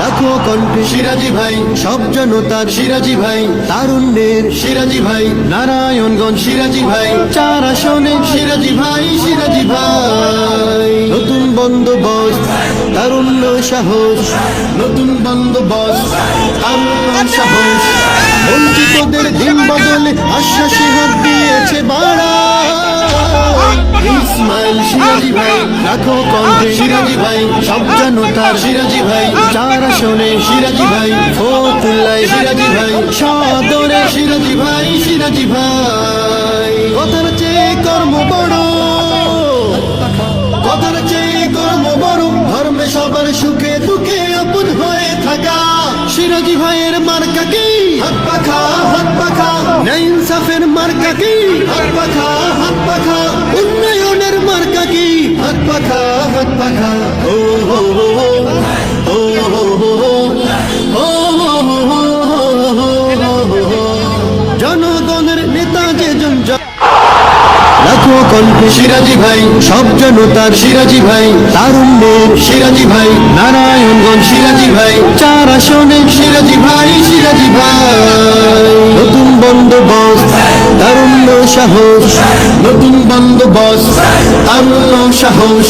লাখো কণ্ঠে সিরাজি ভাই সব জনতার সিরাজি ভাই তারুণ্যের সিরাজি ভাই নারায়ণগঞ্জ সিরাজি ভাই চার আসনে সিরাজি ভাই সিরাজি ভাই। নতুন বন্দোবস্ত তারুণ্য সাহস। নতুন বন্দোবস্ত তারুণ্য সাহস। বঞ্চিতদের দিন বদলে আশ্বাসে হাত দিয়েছে বাড়া। ইসমাইল সিরাজি ভাই লাখো কণ্ঠে সিরাজি ভাই সব জনতার সিরাজি ভাই। চার আসনে সিরাজি ভাই ফতুল্লায় সিরাজি ভাই। সদরে সিরাজি ভাই সিরাজি ভাই। কথার চেয়ে কর্ম বড় কথার চেয়ে কর্ম বড় ধর্মে সবার সুখে দুঃখে আপন হয়ে থাকা। সিরাজি ভাইয়ের মার্কা কি? হাত পাখা হাত পাখা। ইনসাফের মার্কা কি? হাত পাখা হাত পাখা। সিরাজি ভাই সব জনতার সিরাজি ভাই তারুণ্যের সিরাজি ভাই নারায়ণগঞ্জ সিরাজি ভাই চার আসনে সিরাজি ভাই সিরাজি ভাই সাহস নতুন বন্দোবস্ত তারুণ্য সাহস।